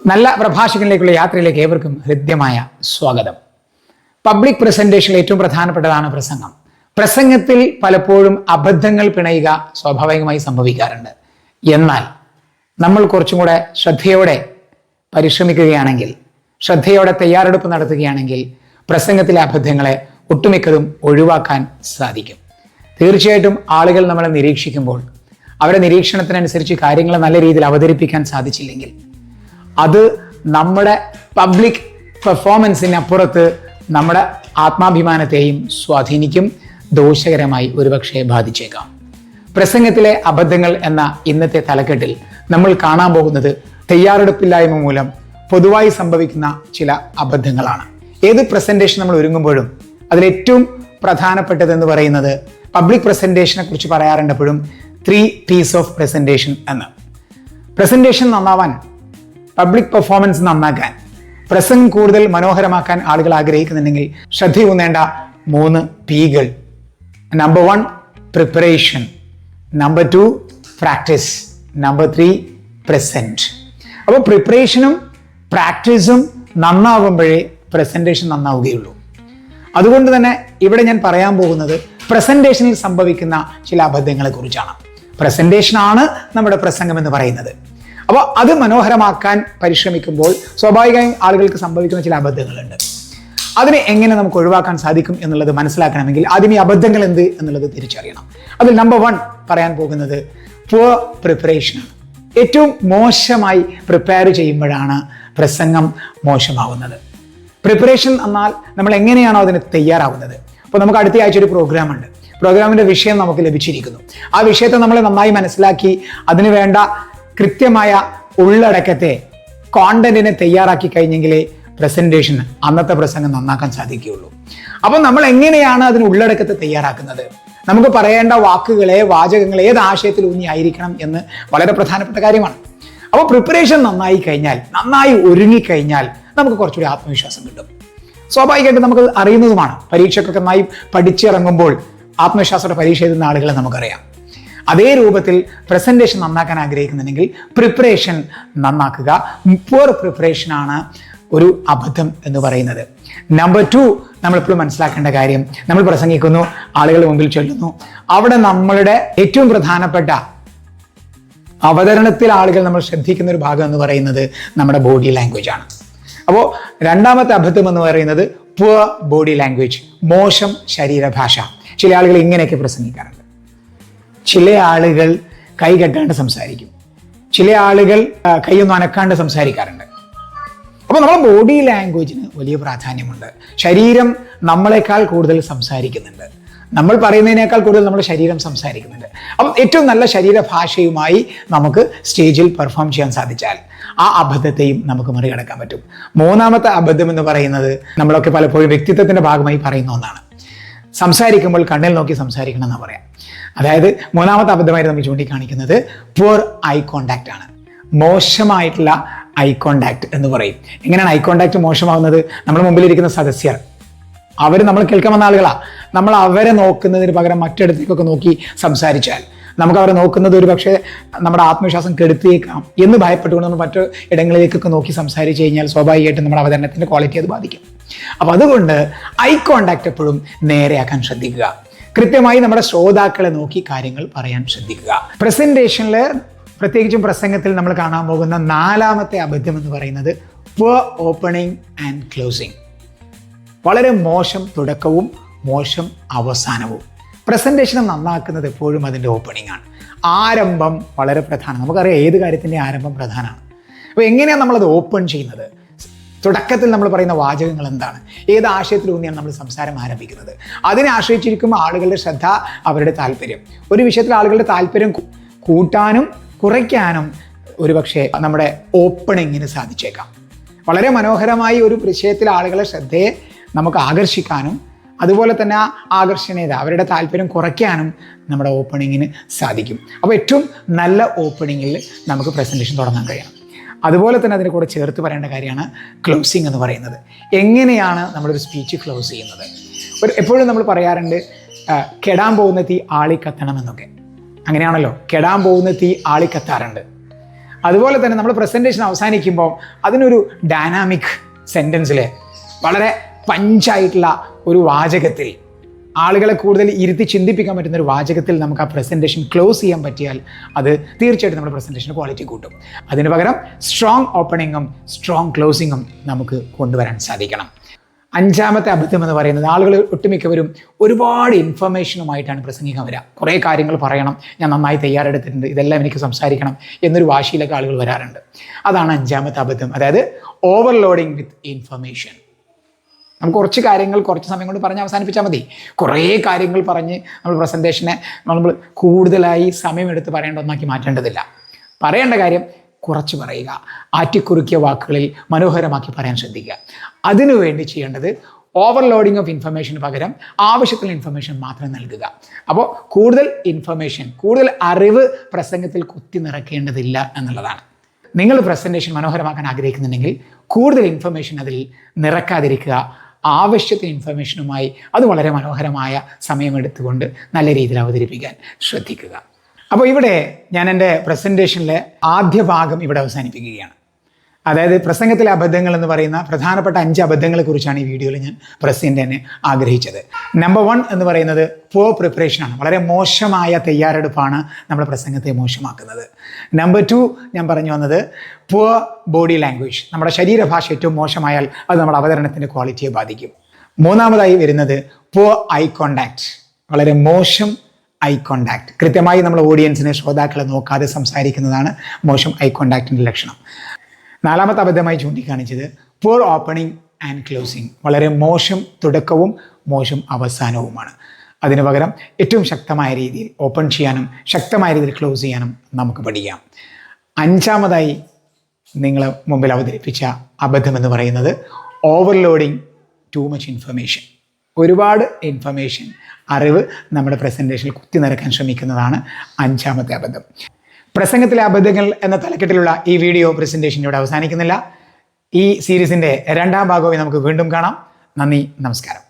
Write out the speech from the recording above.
നല്ല പ്രഭാഷകനിലേക്കുള്ള യാത്രയിലേക്ക് ഏവർക്കും ഹൃദ്യമായ സ്വാഗതം. പബ്ലിക് പ്രസന്റേഷനിൽ ഏറ്റവും പ്രധാനപ്പെട്ടതാണ് പ്രസംഗം. പ്രസംഗത്തിൽ പലപ്പോഴും അബദ്ധങ്ങൾ പിണയുക സ്വാഭാവികമായി സംഭവിക്കാറുണ്ട്. എന്നാൽ നമ്മൾ കുറച്ചും കൂടെ ശ്രദ്ധയോടെ പരിശ്രമിക്കുകയാണെങ്കിൽ ശ്രദ്ധയോടെ തയ്യാറെടുപ്പ് നടത്തുകയാണെങ്കിൽ പ്രസംഗത്തിലെ അബദ്ധങ്ങളെ ഒട്ടുമിക്കതും ഒഴിവാക്കാൻ സാധിക്കും. തീർച്ചയായിട്ടും ആളുകൾ നമ്മളെ നിരീക്ഷിക്കുമ്പോൾ അവരുടെ നിരീക്ഷണത്തിനനുസരിച്ച് കാര്യങ്ങൾ നല്ല രീതിയിൽ അവതരിപ്പിക്കാൻ സാധിച്ചില്ലെങ്കിൽ അത് നമ്മുടെ പബ്ലിക് പെർഫോമൻസിനപ്പുറത്ത് നമ്മുടെ ആത്മാഭിമാനത്തെയും സ്വാധീനിക്കും. ദോഷകരമായി ഒരുപക്ഷെ ബാധിച്ചേക്കാം. പ്രസംഗത്തിലെ അബദ്ധങ്ങൾ എന്ന ഇന്നത്തെ തലക്കെട്ടിൽ നമ്മൾ കാണാൻ പോകുന്നത് തയ്യാറെടുപ്പില്ലായ്മ മൂലം പൊതുവായി സംഭവിക്കുന്ന ചില അബദ്ധങ്ങളാണ്. ഏത് പ്രസന്റേഷൻ നമ്മൾ ഒരുങ്ങുമ്പോഴും അതിലേറ്റവും പ്രധാനപ്പെട്ടതെന്ന് പറയുന്നത് പബ്ലിക് പ്രസന്റേഷനെ കുറിച്ച് പറയാറുണ്ടപ്പോഴും ത്രീ പീസ് ഓഫ് പ്രസന്റേഷൻ എന്ന്. പ്രസന്റേഷൻ നന്നാവാൻ പബ്ലിക് പെർഫോമൻസ് നന്നാക്കാൻ പ്രസംഗം കൂടുതൽ മനോഹരമാക്കാൻ ആളുകൾ ആഗ്രഹിക്കുന്നുണ്ടെങ്കിൽ ശ്രദ്ധയൂന്നേണ്ട മൂന്ന് പീകൾ number one preparation number two practice number three present അപ്പോൾ പ്രിപ്പറേഷനും പ്രാക്ടീസും നന്നാവുമ്പോഴേ പ്രസന്റേഷൻ നന്നാവുകയുള്ളൂ. അതുകൊണ്ട് തന്നെ ഇവിടെ ഞാൻ പറയാൻ പോകുന്നത് പ്രസന്റേഷനിൽ സംഭവിക്കുന്ന ചില അബദ്ധങ്ങളെക്കുറിച്ചാണ്. പ്രസന്റേഷൻ ആണ് നമ്മുടെ പ്രസംഗം എന്ന് പറയുന്നത്. അപ്പോൾ അത് മനോഹരമാക്കാൻ പരിശ്രമിക്കുമ്പോൾ സ്വാഭാവികമായും ആളുകൾക്ക് സംഭവിക്കുന്ന ചില അബദ്ധങ്ങളുണ്ട്. അതിനെ എങ്ങനെ നമുക്ക് ഒഴിവാക്കാൻ സാധിക്കും എന്നുള്ളത് മനസ്സിലാക്കണമെങ്കിൽ ആദ്യം ഈ അബദ്ധങ്ങൾ എന്ത് എന്നുള്ളത് തിരിച്ചറിയണം. അതിൽ നമ്പർ വൺ പറയാൻ പോകുന്നത് പുവർ പ്രിപ്പറേഷനാണ് ഏറ്റവും മോശമായി പ്രിപ്പയർ ചെയ്യുമ്പോഴാണ് പ്രസംഗം മോശമാവുന്നത്. പ്രിപ്പറേഷൻ എന്നാൽ നമ്മൾ എങ്ങനെയാണോ അതിന് തയ്യാറാവുന്നത്. അപ്പോൾ നമുക്ക് അടുത്ത ആഴ്ച ഒരു പ്രോഗ്രാം ഉണ്ട്. പ്രോഗ്രാമിന്റെ വിഷയം നമുക്ക് ലഭിച്ചിരിക്കുന്നു. ആ വിഷയത്തെ നമ്മൾ നന്നായി മനസ്സിലാക്കി അതിന് വേണ്ട കൃത്യമായ ഉള്ളടക്കത്തെ കോണ്ടന്റിനെ തയ്യാറാക്കി കഴിഞ്ഞെങ്കിൽ പ്രസന്റേഷൻ അന്നത്തെ പ്രസംഗം നന്നാക്കാൻ സാധിക്കുകയുള്ളൂ. അപ്പോൾ നമ്മൾ എങ്ങനെയാണ് അതിന് ഉള്ളടക്കത്തെ തയ്യാറാക്കുന്നത്? നമുക്ക് പറയേണ്ട വാക്കുകളെ വാചകങ്ങളെ ഏത് ആശയത്തിൽ ഊന്നി ആയിരിക്കണം എന്ന് വളരെ പ്രധാനപ്പെട്ട കാര്യമാണ്. അപ്പോൾ പ്രിപ്പറേഷൻ നന്നായി കഴിഞ്ഞാൽ നന്നായി ഒരുങ്ങിക്കഴിഞ്ഞാൽ നമുക്ക് കുറച്ചുകൂടി ആത്മവിശ്വാസം കിട്ടും. സ്വാഭാവികമായിട്ട് നമുക്ക് അറിയുന്നതുമാണ്. പരീക്ഷയ്ക്കൊക്കെ നന്നായി പഠിച്ചിറങ്ങുമ്പോൾ ആത്മവിശ്വാസത്തോടെ പരീക്ഷ എഴുതുന്ന ആളുകളെ നമുക്കറിയാം. അതേ രൂപത്തിൽ പ്രസന്റേഷൻ നന്നാക്കാൻ ആഗ്രഹിക്കുന്നുണ്ടെങ്കിൽ പ്രിപ്പറേഷൻ നന്നാക്കുക. പുവർ പ്രിപ്പറേഷൻ ആണ് ഒരു അബദ്ധം എന്ന് പറയുന്നത്. നമ്പർ ടു നമ്മൾ എപ്പോഴും മനസ്സിലാക്കേണ്ട കാര്യം നമ്മൾ പ്രസംഗിക്കുന്നു ആളുകളുടെ മുമ്പിൽ ചൊല്ലുന്നു. അവിടെ നമ്മളുടെ ഏറ്റവും പ്രധാനപ്പെട്ട അവതരണത്തിൽ ആളുകൾ നമ്മൾ ശ്രദ്ധിക്കുന്ന ഒരു ഭാഗം എന്ന് പറയുന്നത് നമ്മുടെ ബോഡി ലാംഗ്വേജ് ആണ്. അപ്പോൾ രണ്ടാമത്തെ അബദ്ധം എന്ന് പറയുന്നത് പുവർ ബോഡി ലാംഗ്വേജ് മോശം ശരീരഭാഷ. ചില ആളുകൾ ഇങ്ങനെയൊക്കെ പ്രസംഗിക്കാറുണ്ട്. ചില ആളുകൾ കൈ കെട്ടാണ്ട് സംസാരിക്കും. ചില ആളുകൾ കൈയൊന്നും അനക്കാണ്ട് സംസാരിക്കാറുണ്ട്. അപ്പോൾ നമ്മുടെ ബോഡി ലാംഗ്വേജിന് വലിയ പ്രാധാന്യമുണ്ട്. ശരീരം നമ്മളെക്കാൾ കൂടുതൽ സംസാരിക്കുന്നുണ്ട്. നമ്മൾ പറയുന്നതിനേക്കാൾ കൂടുതൽ നമ്മുടെ ശരീരം സംസാരിക്കുന്നുണ്ട്. അപ്പം ഏറ്റവും നല്ല ശരീരഭാഷയുമായി നമുക്ക് സ്റ്റേജിൽ പെർഫോം ചെയ്യാൻ സാധിച്ചാൽ ആ അബദ്ധത്തെയും നമുക്ക് മറികടക്കാൻ പറ്റും. മൂന്നാമത്തെ അബദ്ധം എന്ന് പറയുന്നത് നമ്മളൊക്കെ പലപ്പോഴും വ്യക്തിത്വത്തിന്റെ ഭാഗമായി പറയുന്ന ഒന്നാണ്. സംസാരിക്കുമ്പോൾ കണ്ണിൽ നോക്കി സംസാരിക്കണം എന്ന് പറയാം. അതായത് മൂന്നാമത്തെ അബദ്ധമായിട്ട് നമ്മൾ ചൂണ്ടിക്കാണിക്കുന്നത് പുവർ ഐ കോണ്ടാക്റ്റ് ആണ്. മോശമായിട്ടുള്ള ഐ കോണ്ടാക്ട് എന്ന് പറയും. എങ്ങനെയാണ് ഐ കോണ്ടാക്ട് മോശമാവുന്നത്? നമ്മുടെ മുമ്പിലിരിക്കുന്ന സദസ്യർ. അവർ നമ്മൾ കേൾക്കാൻ വന്ന ആളുകളാ. നമ്മൾ അവരെ നോക്കുന്നതിന് പകരം മറ്റിടത്തേക്കൊക്കെ നോക്കി സംസാരിച്ചാൽ. നമുക്ക് അവരെ നോക്കുന്നത് ഒരു പക്ഷേ നമ്മുടെ ആത്മവിശ്വാസം കെടുത്തിയേക്കാം എന്ന് ഭയപ്പെട്ടുകൊണ്ട് നമ്മൾ മറ്റു ഇടങ്ങളിലേക്കൊക്കെ നോക്കി സംസാരിച്ച് കഴിഞ്ഞാൽ സ്വാഭാവികമായിട്ടും നമ്മുടെ അവതരണത്തിന്റെ ക്വാളിറ്റി അത് ബാധിക്കും. അപ്പൊ അതുകൊണ്ട് ഐ കോണ്ടാക്ട് എപ്പോഴും നേരെയാക്കാൻ ശ്രദ്ധിക്കുക. കൃത്യമായി നമ്മുടെ ശ്രോതാക്കളെ നോക്കി കാര്യങ്ങൾ പറയാൻ ശ്രദ്ധിക്കുക. പ്രസന്റേഷനിൽ പ്രത്യേകിച്ചും പ്രസംഗത്തിൽ നമ്മൾ കാണാൻ പോകുന്ന നാലാമത്തെ അബദ്ധം എന്ന് പറയുന്നത് ഓപ്പണിംഗ് ആൻഡ് ക്ലോസിംഗ് വളരെ മോശം തുടക്കവും മോശം അവസാനവും. പ്രസന്റേഷൻ നന്നാക്കുന്നത് എപ്പോഴും അതിന്റെ ഓപ്പണിംഗ് ആണ്. ആരംഭം വളരെ പ്രധാനം നമുക്കറിയാം ഏത് കാര്യത്തിന്റെ ആരംഭം പ്രധാനമാണ്. അപ്പോൾ എങ്ങനെയാണ് നമ്മളത് ഓപ്പൺ ചെയ്യുന്നത്? തുടക്കത്തിൽ നമ്മൾ പറയുന്ന വാചകങ്ങൾ എന്താണ്? ഏത് ആശയത്തിലൂന്നിയാണ് നമ്മൾ സംസാരം ആരംഭിക്കുന്നത്? അതിനെ ആശ്രയിച്ചിരിക്കും ആളുകളുടെ ശ്രദ്ധ അവരുടെ താല്പര്യം. ഒരു വിഷയത്തിൽ ആളുകളുടെ താല്പര്യം കൂട്ടാനും കുറയ്ക്കാനും ഒരുപക്ഷെ നമ്മുടെ ഓപ്പണിങ്ങിന് സാധിച്ചേക്കാം. വളരെ മനോഹരമായി ഒരു വിഷയത്തിൽ ആളുകളുടെ ശ്രദ്ധയെ നമുക്ക് ആകർഷിക്കാനും അതുപോലെ തന്നെ ആ ആകർഷണീയത അവരുടെ താല്പര്യം കുറയ്ക്കാനും നമ്മുടെ ഓപ്പണിങ്ങിന് സാധിക്കും. അപ്പോൾ ഏറ്റവും നല്ല ഓപ്പണിങ്ങിൽ നമുക്ക് പ്രസന്റേഷൻ തുടങ്ങാൻ കഴിയണം. അതുപോലെ തന്നെ അതിന്റെ കൂടെ ചേർത്ത് പറയേണ്ട കാര്യമാണ് ക്ലോസിങ് എന്ന് പറയുന്നത്. എങ്ങനെയാണ് നമ്മളൊരു സ്പീച്ച് ക്ലോസ് ചെയ്യുന്നത്? ഒരു എപ്പോഴും നമ്മൾ പറയാറുണ്ട് കെടാൻ പോകുന്ന തീ ആളി കത്തണമെന്നൊക്കെ അങ്ങനെയാണല്ലോ കെടാൻ പോകുന്ന തീ ആളി കത്താറുണ്ട്. അതുപോലെ തന്നെ നമ്മൾ പ്രസന്റേഷൻ അവസാനിക്കുമ്പോൾ അതിനൊരു ഡൈനാമിക് സെന്റൻസിൽ വളരെ പഞ്ചായിട്ടുള്ള ഒരു വാചകത്തിൽ ആളുകളെ കൂടുതൽ ഇരുത്തി ചിന്തിപ്പിക്കാൻ പറ്റുന്ന ഒരു വാചകത്തിൽ നമുക്ക് ആ പ്രസന്റേഷൻ ക്ലോസ് ചെയ്യാൻ പറ്റിയാൽ അത് തീർച്ചയായിട്ടും നമ്മുടെ പ്രസന്റേഷൻ ക്വാളിറ്റി കൂട്ടും. അതിന് പകരം സ്ട്രോങ് ഓപ്പണിങ്ങും സ്ട്രോങ് ക്ലോസിങ്ങും നമുക്ക് കൊണ്ടുവരാൻ സാധിക്കണം. അഞ്ചാമത്തെ അബദ്ധം എന്ന് പറയുന്നത് ആളുകൾ ഒട്ടുമിക്കവരും ഒരുപാട് ഇൻഫർമേഷനുമായിട്ടാണ് പ്രസംഗിക്കാൻ വരിക. കുറേ കാര്യങ്ങൾ പറയണം ഞാൻ നന്നായി തയ്യാറെടുത്തിട്ടുണ്ട് ഇതെല്ലാം എനിക്ക് സംസാരിക്കണം എന്നൊരു വാശിയിലൊക്കെ ആളുകൾ വരാറുണ്ട്. അതാണ് അഞ്ചാമത്തെ അബദ്ധം. അതായത് ഓവർലോഡിങ് വിത്ത് ഇൻഫർമേഷൻ നമുക്ക് കുറച്ച് കാര്യങ്ങൾ കുറച്ച് സമയം കൊണ്ട് പറഞ്ഞ് അവസാനിപ്പിച്ചാൽ മതി. കുറേ കാര്യങ്ങൾ പറഞ്ഞ് നമ്മൾ പ്രസന്റേഷനെ നമ്മൾ കൂടുതലായി സമയമെടുത്ത് പറയേണ്ട ഒന്നാക്കി മാറ്റേണ്ടതില്ല. പറയേണ്ട കാര്യം കുറച്ച് പറയുക. ആറ്റിക്കുറുക്കിയ വാക്കുകളിൽ മനോഹരമാക്കി പറയാൻ ശ്രദ്ധിക്കുക. അതിനുവേണ്ടി ചെയ്യേണ്ടത് ഓവർലോഡിങ് ഓഫ് ഇൻഫർമേഷന് പകരം ആവശ്യത്തിന് ഇൻഫർമേഷൻ മാത്രം നൽകുക. അപ്പോൾ കൂടുതൽ ഇൻഫർമേഷൻ കൂടുതൽ അറിവ് പ്രസംഗത്തിൽ കുത്തി നിറക്കേണ്ടതില്ല എന്നുള്ളതാണ്. നിങ്ങൾ പ്രസന്റേഷൻ മനോഹരമാക്കാൻ ആഗ്രഹിക്കുന്നുണ്ടെങ്കിൽ കൂടുതൽ ഇൻഫർമേഷൻ അതിൽ നിറക്കാതിരിക്കുക. ആവശ്യത്തിന് ഇൻഫർമേഷനുമായി അത് വളരെ മനോഹരമായ സമയമെടുത്തുകൊണ്ട് നല്ല രീതിയിൽ അവതരിപ്പിക്കാൻ ശ്രദ്ധിക്കുക. അപ്പോൾ ഇവിടെ ഞാൻ എന്റെ പ്രസന്റേഷനിലെ ആദ്യ ഭാഗം ഇവിടെ അവസാനിപ്പിക്കുകയാണ്. അതായത് പ്രസംഗത്തിലെ അബദ്ധങ്ങൾ എന്ന് പറയുന്ന പ്രധാനപ്പെട്ട അഞ്ച് അബദ്ധങ്ങളെ കുറിച്ചാണ് ഈ വീഡിയോയിൽ ഞാൻ പ്രസന്റ് തന്നെ ആഗ്രഹിച്ചത്. നമ്പർ വൺ എന്ന് പറയുന്നത് പോർ പ്രിപ്പറേഷനാണ് വളരെ മോശമായ തയ്യാറെടുപ്പാണ് നമ്മുടെ പ്രസംഗത്തെ മോശമാക്കുന്നത്. നമ്പർ ടു ഞാൻ പറഞ്ഞു വന്നത് പുവർ ബോഡി ലാംഗ്വേജ് നമ്മുടെ ശരീരഭാഷ ഏറ്റവും മോശമായാൽ അത് നമ്മുടെ അവതരണത്തിന്റെ ക്വാളിറ്റിയെ ബാധിക്കും. മൂന്നാമതായി വരുന്നത് പുവർ ഐ കോണ്ടാക്ട് വളരെ മോശം ഐ കോണ്ടാക്ട് കൃത്യമായി നമ്മൾ ഓഡിയൻസിനെ ശ്രോതാക്കളെ നോക്കാതെ സംസാരിക്കുന്നതാണ് മോശം ഐ കോണ്ടാക്റ്റിന്റെ ലക്ഷണം. നാലാമത്തെ അബദ്ധമായി ചൂണ്ടിക്കാണിച്ചത് പൂർ ഓപ്പണിംഗ് ആൻഡ് ക്ലോസിംഗ് വളരെ മോശം തുടക്കവും മോശം അവസാനവുമാണ്. അതിനു പകരം ഏറ്റവും ശക്തമായ രീതിയിൽ ഓപ്പൺ ചെയ്യാനും ശക്തമായ രീതിയിൽ ക്ലോസ് ചെയ്യാനും നമുക്ക് പഠിക്കാം. അഞ്ചാമതായി നിങ്ങൾ മുമ്പിൽ അവതരിപ്പിച്ച അബദ്ധം എന്ന് പറയുന്നത് ഓവർലോഡിങ് ടു മച്ച് ഇൻഫർമേഷൻ ഒരുപാട് ഇൻഫർമേഷൻ അറിവ് നമ്മുടെ പ്രസന്റേഷനിൽ കുത്തി നിറക്കാൻ ശ്രമിക്കുന്നതാണ് അഞ്ചാമത്തെ അബദ്ധം. പ്രസംഗത്തിലെ അബദ്ധങ്ങൾ എന്ന തലക്കെട്ടിലുള്ള ഈ വീഡിയോ പ്രസന്റേഷൻ ഇവിടെ അവസാനിക്കുന്നില്ല. ഈ സീരീസിന്റെ രണ്ടാം ഭാഗവും നമുക്ക് വീണ്ടും കാണാം. നന്ദി നമസ്കാരം.